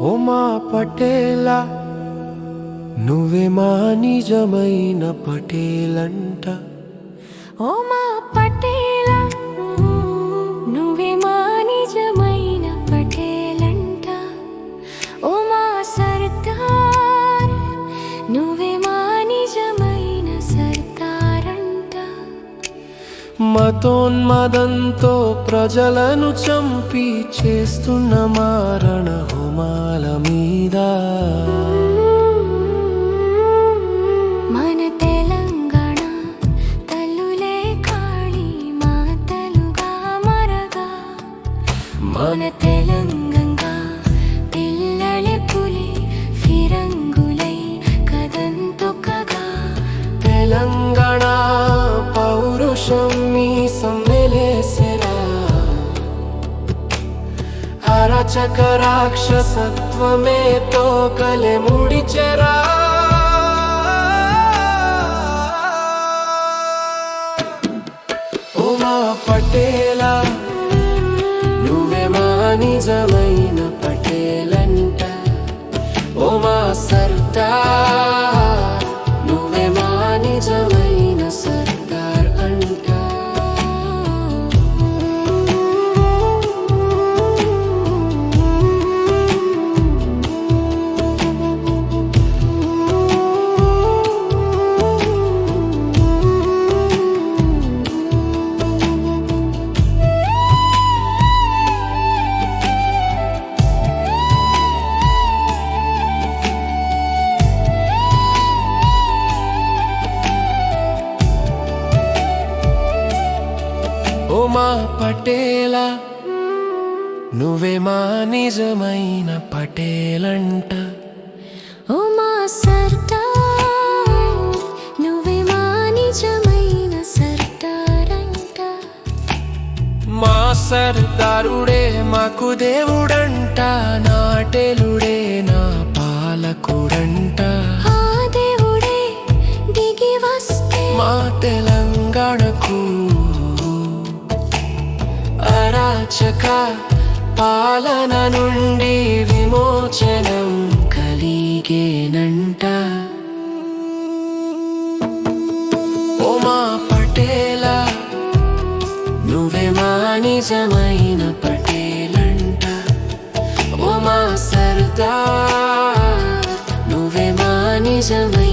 ఓ మా పటేలా నువ్వే మా నిజమైన పటేలంట. ఓ మా మతోన్మదంతో ప్రజలను చంపి చేస్తున్న మారణ హోమాల మీద. మన తెలంగాణ తల్లులే కాళీ మాతలుగా మరగా. మన తెలంగంగా పౌరుషం మీ సమ్మెలేసెరా అరచక రాక్షసత్వమే తోకలే ముడిచెరా ఓ పటేలా నువ్వే మా నిజమైన పటేలంట ఓ సర్దా మా పటేలా. నువ్వే మా నిజమైన పటేలంట. ఓ మా సర్దార్ నువ్వే మా నిజమైన సర్దారంట. మా సర్దారుడే మాకు దేవుడంట నాటెలుడే నా అరాచక పాలన నుండి విమోచనం కలిగేనంట ఉమా పటేల నువ్వే మా నిజమైన పటేలంట. ఉమా మా నువ్వే మా నిజమైన